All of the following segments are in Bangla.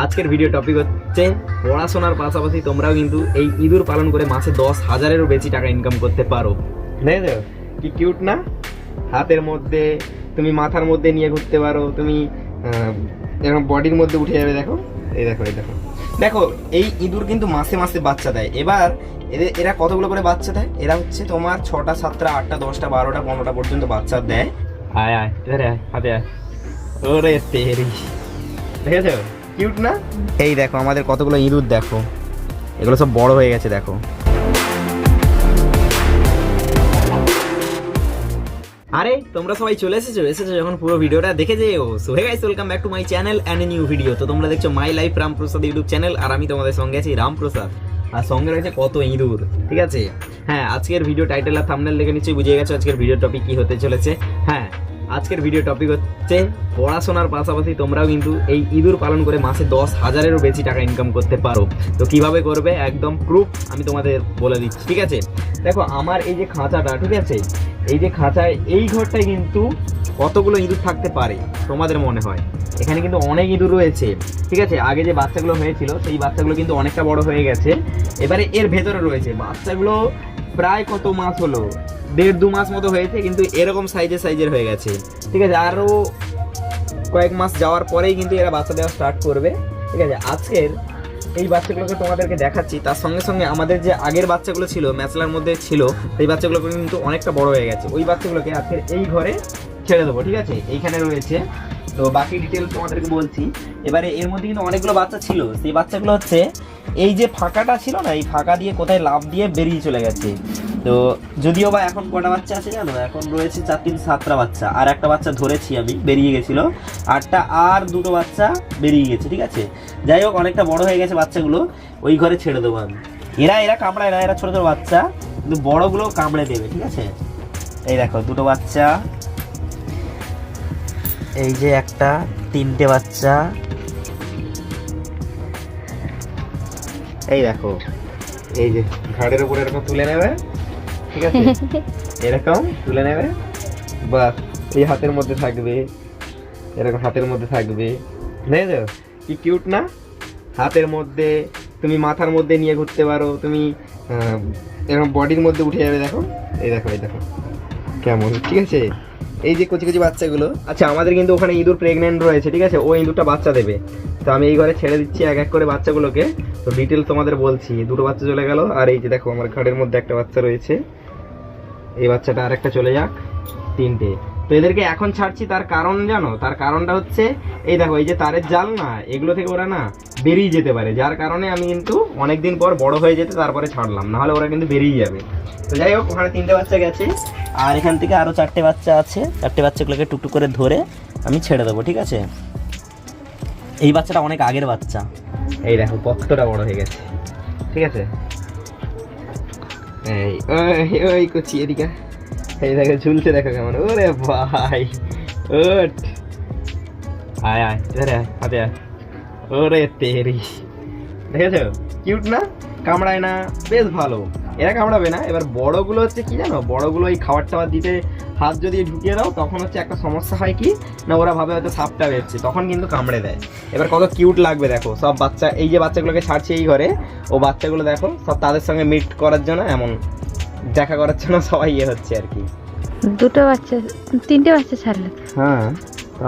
আজকের ভিডিও টপিক হচ্ছে পড়াশোনার পাশাপাশি তোমরাও কিন্তু এই ইঁদুর পালন করে মাসে দশ হাজারেরও বেশি টাকা ইনকাম করতে পারো। কি কিউট না? হাতের মধ্যে তুমি মাথার মধ্যে নিয়ে ঘুরতে পারো তুমি এরকম বডির মধ্যে উঠে যাবে দেখো। এই দেখো এই দেখো। দেখো এই ইঁদুর কিন্তু মাসে মাসে বাচ্চা দেয়। এবার এদের এরা কতগুলো করে বাচ্চা দেয়? এরা হচ্ছে তোমার ছটা সাতটা আটটা দশটা বারোটা পনেরোটা পর্যন্ত বাচ্চা দেয়। আয় আয় হাতে আয়। ওরে তেরি। দেখেছ? কিউট না? এই দেখো আমাদের কতগুলো ইঁদুর দেখো। এগুলো সব বড় হয়ে গেছে দেখো। আরে তোমরা সবাই চলে এসেছ? এসেছ যখন পুরো ভিডিওটা দেখে যেও। So hey guys welcome back to my channel and a new video তো তোমরা দেখছ my life Ramprasad YouTube channel আর আমি তোমাদের সঙ্গে আছি রামপ্রসাদ। আর সঙ্গে রয়েছে কত ইঁদুর ঠিক আছে? হ্যাঁ আজকের ভিডিও টাইটেল আর থাম্বনেল দেখে নিশ্চয়ই বুঝে গেছো আজকের ভিডিও টপিক কি হতে চলেছে। হ্যাঁ আজকের ভিডিও টপিক হচ্ছে পড়াশোনার পাশাপাশি তোমরাও কিন্তু এই ইঁদুর পালন করে মাসে দশ হাজারেরও বেশি টাকা ইনকাম করতে পারো। তো কীভাবে করবে? একদম প্রুফ আমি তোমাদের বলে দিচ্ছি, ঠিক আছে? দেখো, আমার এই যে খাঁচাটা, ঠিক আছে? এই যে খাঁচায়, এই ঘরটায় কিন্তু কতগুলো ইঁদুর থাকতে পারে, তোমাদের মনে হয়? এখানে কিন্তু অনেক ইঁদুর রয়েছে, ঠিক আছে? আগে যে বাচ্চাগুলো হয়েছিল, সেই বাচ্চাগুলো কিন্তু অনেকটা বড় হয়ে গেছে। এবারে এর ভেতরে রয়েছে, বাচ্চাগুলো প্রায় কত মাস হলো? দেড় দু মাস মতো হয়েছে, কিন্তু এরকম সাইজের সাইজের হয়ে গেছে। ঠিক আছে আরও কয়েক মাস যাওয়ার পরেই কিন্তু এরা বাচ্চা দেওয়া স্টার্ট করবে। ঠিক আছে, আজকের এই বাচ্চাগুলোকে তোমাদেরকে দেখাচ্ছি। তার সঙ্গে সঙ্গে আমাদের যে আগের বাচ্চাগুলো ছিল, ম্যাচলার মধ্যে ছিল, সেই বাচ্চাগুলো কিন্তু অনেকটা বড় হয়ে গেছে। ওই বাচ্চাগুলোকে আজকের এই ঘরে ছেড়ে দেবো, ঠিক আছে? এইখানে রয়েছে। তো বাকি ডিটেল তোমাদেরকে বলছি। এবারে এর মধ্যে কিন্তু অনেকগুলো বাচ্চা ছিল। সেই বাচ্চাগুলো হচ্ছে, এই যে ফাঁকাটা ছিল না, এই ফাঁকা দিয়ে কোথায় লাভ দিয়ে বেরিয়ে চলে গেছে। তো যদিও বা এখন কটা বাচ্চা আছে জানো? এখন রয়েছে চার তিন সাতটা বাচ্চা। আর একটা বাচ্চা ধরেছি আমি, বেরিয়ে গেছিল। আটটা আর দুটো বাচ্চা বেরিয়ে গেছে, ঠিক আছে? যাই হোক, অনেকটা বড় হয়ে গেছে বাচ্চাগুলো। ওই ঘরে ছেড়ে দেবো আমি। এরা এরা কামড়ায় না এরা ছোটো ছোটো বাচ্চা। কিন্তু বড়গুলো কামড়ে দেবে, ঠিক আছে? এই দেখো, দুটো বাচ্চা। এই যে একটা, তিনটে বাচ্চা। এই দেখো, এই যে ঘাড়ের উপরে এরকম তুলে নেবে। ঠিক আছে? এরকম তুলে নেবে বাস এই হাতের মধ্যে থাকবে এরকম হাতের মধ্যে থাকবে। দেখেছ কি কিউট না? হাতের মধ্যে তুমি মাথার মধ্যে নিয়ে ঘুরতে পারো তুমি এরকম বডির মধ্যে উঠে যাবে দেখো। এই দেখো এই দেখো। কেমন? ঠিক আছে? এই যে কচি কচি বাচ্চাগুলো আচ্ছা আমাদের কিন্তু ওখানে ইঁদুর প্রেগনেন্ট রয়েছে ঠিক আছে? ও ইঁদুরটা বাচ্চা দেবে। তো আমি এই ঘরে ছেড়ে দিচ্ছি এক এক করে বাচ্চাগুলোকে। তো ডিটেলস তোমাদের বলছি। দুটো বাচ্চা চলে গেল আর এই যে দেখো আমার ঘরের মধ্যে একটা বাচ্চা রয়েছে। এই বাচ্চাটা আরেকটা চলে যাক তিনটে। তো এদেরকে এখন ছাড়ছি তার কারণ জানো? তার কারণটা হচ্ছে এই দেখো এই যে তারের জাল না এগুলো থেকে ওরা না বেরিয়ে যেতে পারে। যার কারণে আমি কিন্তু অনেকদিন পর বড় হয়ে যেতে তারপরে ছাড়লাম নাহলে ওরা কিন্তু বেরিয়ে যাবে। তো যাই হোক ওখানে তিনটে বাচ্চা গেছে। আর এখান থেকে আরও চারটে বাচ্চা আছে। চারটে বাচ্চাগুলোকে টুকটুক করে ধরে আমি ছেড়ে দেবো ঠিক আছে? এই বাচ্চাটা অনেক আগের বাচ্চা। এই দেখো কতটা বড় হয়ে গেছে। ঠিক আছে? এই, ওই ওই কুচি এদিকে। এই দেখো, ঝুলছে দেখো কেমন। ওরে ভাই ওট আয় আয়, ধরে আয়, হাতে আয়। ওরে তেরি। দেখেছ? কিউট না? কামড়ায় না। বেশ ভালো। এরা কামড়াবে না। এবার বড়গুলো হচ্ছে কি জানো? বড়গুলো এই খাবার টাবার দিতে হাত যদি ঢুকিয়ে দাও তখন হচ্ছে একটা সমস্যা হয় কি? না ওরা ভাবে হয়তো সাপটা বেরছে। তখন কিন্তু কামড়ে দেয়। এবার কত কিউট লাগবে দেখো। সব বাচ্চা এই যে বাচ্চাগুলোকে ছাড়ছে এই ঘরে ও বাচ্চাগুলো দেখো সব তাদের সঙ্গে মিট করার জন্য এমন দেখা করার জন্য সবাই ইয়ে হচ্ছে আর কি। দুটো বাচ্চা তিনটে বাচ্চা ছাড়লে। হ্যাঁ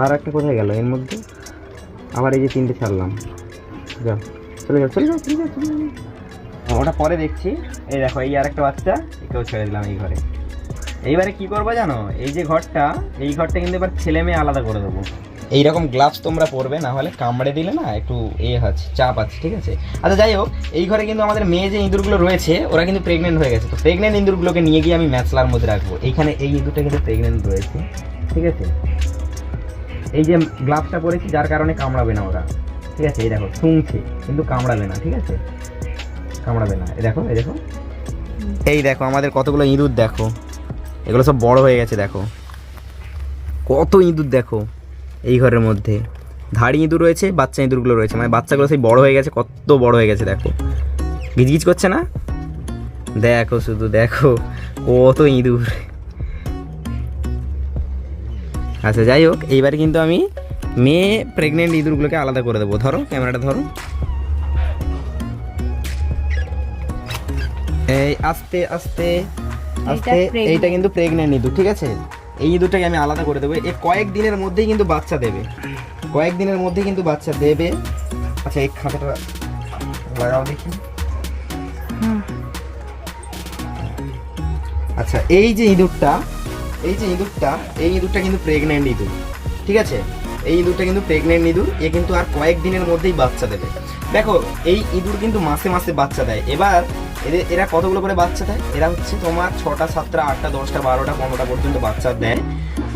আর একটা কোথায় গেল এর মধ্যে? আবার এই যে তিনটে ছাড়লাম। যাও চলে যাও চলে যাও চলে যাও চলে যাও। ওটা পরে দেখছি। এই দেখো এই আর একটা বাচ্চা একেও ছেড়ে দিলাম এই ঘরে। এইবারে কি করব জানো? এই যে ঘরটা, এই ঘরটা কিন্তু এবার ছেলে মেয়ে আলাদা করে দেবো। এইরকম গ্লাভস তোমরা পরবে, না হলে কামড়ে দিলে না একটু এ আছে চাপ আছে, ঠিক আছে? আচ্ছা যাই হোক, এই ঘরে কিন্তু আমাদের মেয়ে যে ইঁদুরগুলো রয়েছে, ওরা কিন্তু প্রেগনেন্ট হয়ে গেছে। তো প্রেগনেন্ট ইঁদুরগুলোকে নিয়ে গিয়ে আমি ম্যাচলার মধ্যে রাখব। এইখানে এই ইঁদুরটা কিন্তু প্রেগনেন্ট রয়েছে, ঠিক আছে? এই যে গ্লাভসটা পরেছি, যার কারণে কামড়াবে না ওরা, ঠিক আছে? এই দেখো শুনছে কিন্তু কামড়াবে না, ঠিক আছে? কামড়াবে না, এই দেখো এই দেখো। এই দেখো, আমাদের কতগুলো ইঁদুর দেখো। এগুলো সব বড় হয়ে গেছে, দেখো। কত ইঁদুর দেখো এই ঘরের মধ্যে। ধাড়ি ইঁদুর রয়েছে, বাচ্চা ইঁদুরগুলো রয়েছে। মানে বাচ্চাগুলো সেই বড় হয়ে গেছে, কত বড় হয়ে গেছে, দেখো। গিজগিজ করছে না? দেখো শুধু, দেখো, কত ইঁদুর। আচ্ছা যাই হোক, এইবারে কিন্তু আমি মেয়ে প্রেগনেন্ট ইঁদুরগুলোকে আলাদা করে দেবো। ধরো, ক্যামেরাটা ধরো। এই, আস্তে আস্তে। Pregnant। এইটা কিন্তু প্রেগনেন্ট ইঁদুর ঠিক আছে? এই ইঁদুরটাকে আমি আলাদা করে দেবো। এ কয়েক দিনের মধ্যেই কিন্তু বাচ্চা দেবে। কয়েক দিনের মধ্যেই কিন্তু বাচ্চা দেবে। আচ্ছা এই খাতাটা লাগাও দেখি। আচ্ছা এই যে ইঁদুরটা এই যে ইঁদুরটা এই ইঁদুরটা কিন্তু প্রেগনেন্ট ইঁদুর ঠিক আছে? এই ইঁদুরটা কিন্তু প্রেগনেন্ট ইঁদুর, এ কিন্তু আর কয়েক দিনের মধ্যেই বাচ্চা দেবে। দেখো, এই ইঁদুর কিন্তু মাসে মাসে বাচ্চা দেয়। এবার এদের, এরা কতগুলো করে বাচ্চা দেয়? এরা হচ্ছে তোমার ছটা, সাতটা, আটটা, দশটা, বারোটা, পনেরোটা পর্যন্ত বাচ্চা দেয়।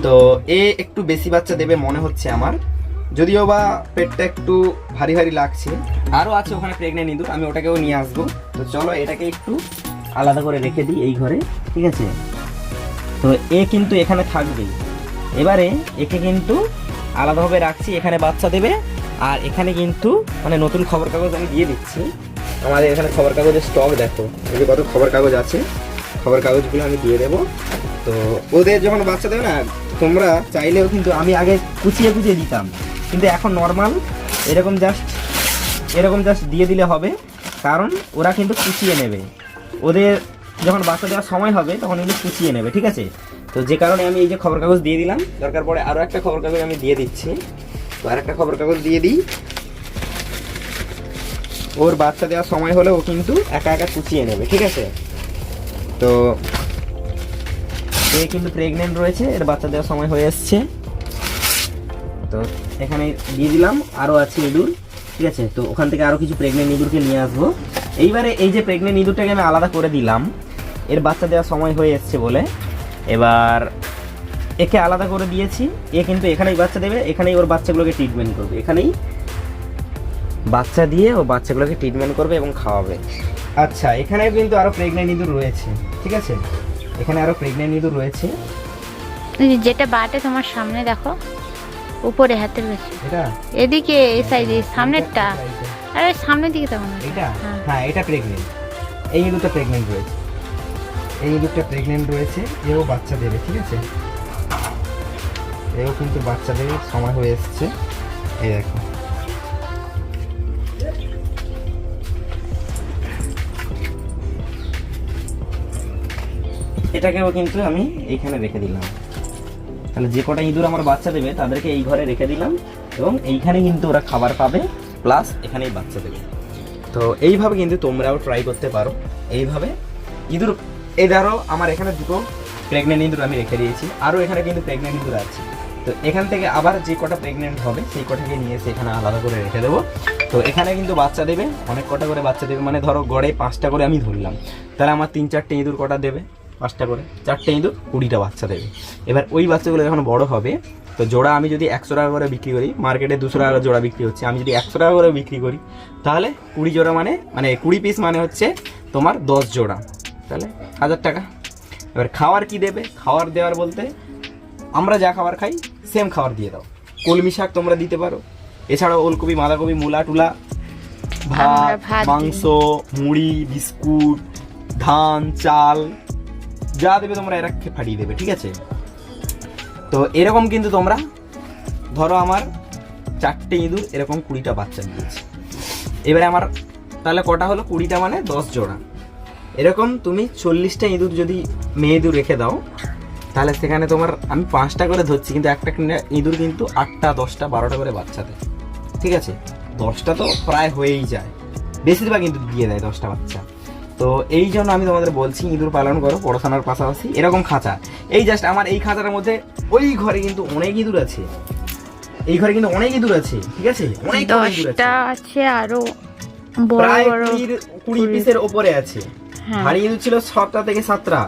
তো এ একটু বেশি বাচ্চা দেবে মনে হচ্ছে আমার। যদিও বা পেটটা একটু ভারী ভারী লাগছে। আরও আছে ওখানে প্রেগনেন্ট ইঁদুর, আমি ওটাকেও নিয়ে আসব। তো চলো এটাকে একটু আলাদা করে রেখে দিই এই ঘরে, ঠিক আছে? তো এ কিন্তু এখানে থাকবেই। এবারে একে কিন্তু আলাদাভাবে রাখছি, এখানে বাচ্চা দেবে। আর এখানে কিন্তু মানে নতুন খবর কাগজ আমি দিয়ে দিচ্ছি। আমাদের এখানে খবর কাগজের স্টক দেখো, এই যে কত খবর কাগজ আছে। খবর কাগজগুলো আমি দিয়ে দেবো। তো ওদের যখন বাচ্চা দেবে না, তোমরা চাইলেও কিন্তু আমি আগে কুচিয়ে কুচিয়ে দিতাম। কিন্তু এখন নর্মাল এরকম জাস্ট এরকম জাস্ট দিয়ে দিলে হবে। কারণ ওরা কিন্তু কুচিয়ে নেবে। ওদের যখন বাচ্চা দেওয়ার সময় হবে, তখন কিন্তু কুচিয়ে নেবে, ঠিক আছে? তো যে কারণে আমি এই যে খবর কাগজ দিয়ে দিলাম, দরকার পড়ে আরও একটা খবর কাগজ আমি দিয়ে দিচ্ছি। তো আর একটা খবর কাগজ দিয়ে দিই। ওর বাচ্চা দেওয়ার সময় হলে ও কিন্তু একা একা কুচিয়ে নেবে, ঠিক আছে? তো এ কিন্তু প্রেগনেন্ট রয়েছে, এর বাচ্চা দেওয়ার সময় হয়ে এসছে। তো এখানে দিয়ে দিলাম আরও আছে ইঁদুর, ঠিক আছে? তো ওখান থেকে আরও কিছু প্রেগনেন্ট ইঁদুরকে নিয়ে আসব। এইবারে এই যে প্রেগনেন্ট ইঁদুরটাকে আমি আলাদা করে দিলাম এর বাচ্চা দেওয়ার সময় হয়ে এসছে বলে। এবার একে আলাদা করে দিয়েছি। এ কিন্তু এখানেই বাচ্চা দেবে এখানেই ওর বাচ্চাগুলোকে ট্রিটমেন্ট করবে। এখানেই বাচ্চা দিয়ে ও বাচ্চাগুলোকে ট্রিটমেন্ট করবে এবং খাওয়াবে। আচ্ছা এখানে কিন্তু আরও প্রেগনেন্ট ইঁদুর রয়েছে ঠিক আছে? এখানে আরও প্রেগনেন্ট ইঁদুর রয়েছে। যেটা বাটে তোমার সামনে দেখো উপরে হাতের কাছে। এটা? এদিকে এই সাইডে সামনেরটা? আরে সামনের দিকে তেমন এটা? হ্যাঁ। হ্যাঁ এটা প্রেগনেন্ট এই ইঁদুরটা প্রেগনেন্ট রয়েছে। এই ইঁদুরটা প্রেগনেন্ট রয়েছে, এও বাচ্চা দেবে ঠিক আছে? এও কিন্তু বাচ্চা দেবে সময় হয়ে এসছে। এই দেখো। এটাকেও কিন্তু আমি এইখানে রেখে দিলাম। তাহলে যে কটা ইঁদুর আমার বাচ্চা দেবে, তাদেরকে এই ঘরে রেখে দিলাম এবং এইখানে কিন্তু ওরা খাবার পাবে প্লাস এখানেই বাচ্চা দেবে। তো এইভাবে কিন্তু তোমরাও ট্রাই করতে পারো। এইভাবে ইঁদুর এই ধরো আমার এখানে দুটো প্রেগনেন্ট ইঁদুর আমি রেখে দিয়েছি। আরও এখানে কিন্তু প্রেগনেন্ট ইঁদুর আছে। তো এখান থেকে আবার যে কটা প্রেগনেন্ট হবে, সেই কটাকে নিয়ে এসে এখানে আলাদা করে রেখে দেবো। তো এখানে কিন্তু বাচ্চা দেবে, অনেক কটা করে বাচ্চা দেবে। মানে ধরো গড়ে পাঁচটা করে আমি ধরলাম। তাহলে আমার তিন, চারটে ইঁদুর কটা দেবে? পাঁচটা করে। চারটে ইঁদুর, কুড়িটা বাচ্চা দেবে। এবার ওই বাচ্চাগুলো যখন বড় হবে, তো জোড়া আমি যদি একশো টাকা করে বিক্রি করি, মার্কেটে দুশো টাকা করে জোড়া বিক্রি হচ্ছে, আমি যদি একশো টাকা করে বিক্রি করি, তাহলে কুড়ি জোড়া মানে মানে কুড়ি পিস মানে হচ্ছে তোমার দশ জোড়া। তাহলে হাজার টাকা। এবার খাওয়ার কি দেবে? খাওয়ার দেওয়ার বলতে আমরা যা খাবার খাই সেম খাবার দিয়ে দাও। কলমি শাক তোমরা দিতে পারো। এছাড়াও ওলকপি বাঁধাকপি মূলা টুলা ভাত। মাংস মুড়ি বিস্কুট ধান চাল যা দেবে তোমরা এরা খেয়ে ফাটিয়ে দেবে ঠিক আছে? তো এরকম কিন্তু তোমরা ধরো আমার চারটে ইঁদুর এরকম কুড়িটা বাচ্চা দিয়েছে এবারে আমার তাহলে কটা হলো? কুড়িটা মানে দশ জোড়া। এরকম তুমি চল্লিশটা ইঁদুর যদি মেয়ে ইঁদুর রেখে দাও তাহলে সেখানে তোমার আমি পাঁচটা করে ধরছি কিন্তু একটা ইঁদুর কিন্তু আটটা দশটা বারোটা করে বাচ্চা দেয় ঠিক আছে? দশটা তো প্রায় হয়েই যায়। বেশিরভাগ ইঁদুর দিয়ে দেয় দশটা বাচ্চা। তো এই জন্য আমি তোমাদের বলছি ইঁদুর পালন করো পড়াশোনার পাশাপাশি। এরকম খাঁচা। এই জাস্ট আমার এই খাঁচাটার মধ্যে ওই ঘরে কিন্তু অনেক ইঁদুর আছে। এই ঘরে কিন্তু অনেক ইঁদুর আছে ঠিক আছে? অনেক ইঁদুর আছে। দশটা আছে আরও প্রায় কুড়ি পিসের ওপরে আছে। হাড়ি ইঁদুর ছিল ছটা থেকে সাতটা,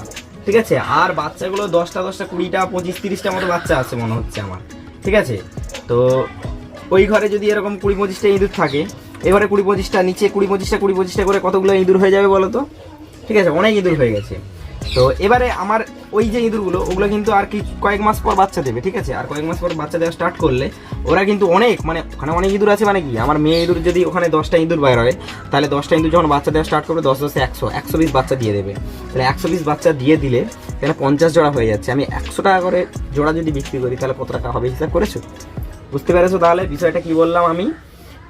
ঠিক আছে? আর বাচ্চাগুলো দশটা দশটা, কুড়িটা, পঁচিশ, তিরিশটা মতো বাচ্চা আছে মনে হচ্ছে আমার, ঠিক আছে? তো ওই ঘরে যদি এরকম কুড়ি, পঁচিশটা ইঁদুর থাকে এবারে কুড়ি, পঁচিশটা, নিচে কুড়ি, পঁচিশটা কুড়ি, পঁচিশটা করে কতগুলো ইঁদুর হয়ে যাবে বলো তো? ঠিক আছে, অনেক ইঁদুর হয়ে গেছে। তো এবারে আমার ওই যে ইঁদুরগুলো, ওগুলো কিন্তু আর কি কয়েক মাস পর বাচ্চা দেবে, ঠিক আছে? আর কয়েক মাস পর বাচ্চা দেওয়া স্টার্ট করলে ওরা কিন্তু অনেক মানে ওখানে অনেক ইঁদুর আছে মানে কি? আমার মেয়ে ইঁদুর যদি ওখানে দশটা ইঁদুর বাইর হয়, তাহলে দশটা ইঁদুর যখন বাচ্চা দেওয়া স্টার্ট করবে দশ দশে একশো একশো পিস বাচ্চা দিয়ে দেবে। তাহলে একশো পিস বাচ্চা দিয়ে দিলে তাহলে পঞ্চাশ জোড়া হয়ে যাচ্ছে। আমি একশো টাকা করে জোড়া যদি বিক্রি করি, তাহলে কত টাকা হবে হিসাব করেছ? বুঝতে পেরেছ তাহলে? বিষয়টা কি বললাম আমি?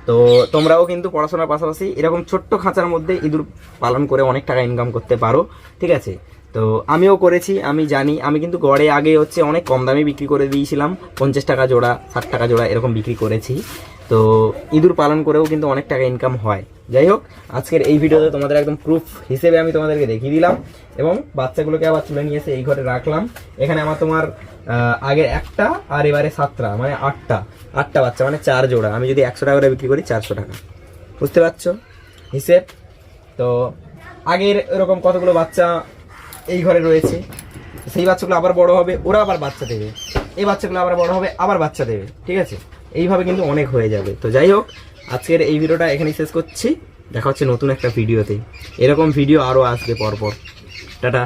তো তোমরাও কিন্তু পড়াশোনার পাশাপাশি এরকম ছোট্ট খাঁচার মধ্যে ইঁদুর পালন করে অনেক টাকা ইনকাম করতে পারো, ঠিক আছে? তো আমিও করেছি, আমি জানি। আমি কিন্তু গড়ে আগে হচ্ছে অনেক কম দামে বিক্রি করে দিয়েছিলাম। পঞ্চাশ টাকা জোড়া, ষাট টাকা জোড়া এরকম বিক্রি করেছি। তো ইঁদুর পালন করেও কিন্তু অনেক টাকা ইনকাম হয়। যাই হোক, আজকের এই ভিডিওতে তোমাদের একদম প্রুফ হিসেবে আমি তোমাদেরকে দেখিয়ে দিলাম এবং বাচ্চাগুলোকে আবার তুলে নিয়ে এসে এই ঘরে রাখলাম। এখানে আমার তোমার আগের একটা আর এবারে সাতটা মানে আটটা। আটটা বাচ্চা মানে চার জোড়া। আমি যদি একশো টাকা করে বিক্রি করি, চারশো টাকা। বুঝতে পারছ? হিসেব? তো আগের এরকম কতগুলো বাচ্চা এই ঘরে রয়েছে। সেই বাচ্চাগুলো আবার বড় হবে, ওরা আবার বাচ্চা দেবে। এই বাচ্চাগুলো আবার বড় হবে, আবার বাচ্চা দেবে, ঠিক আছে? এইভাবে কিন্তু অনেক হয়ে যাবে। তো যাই হোক, আজকের এই ভিডিওটা এখানেই শেষ করছি। দেখা হচ্ছে নতুন একটা ভিডিওতে। এরকম ভিডিও আরও আসবে পরপর। টাটা।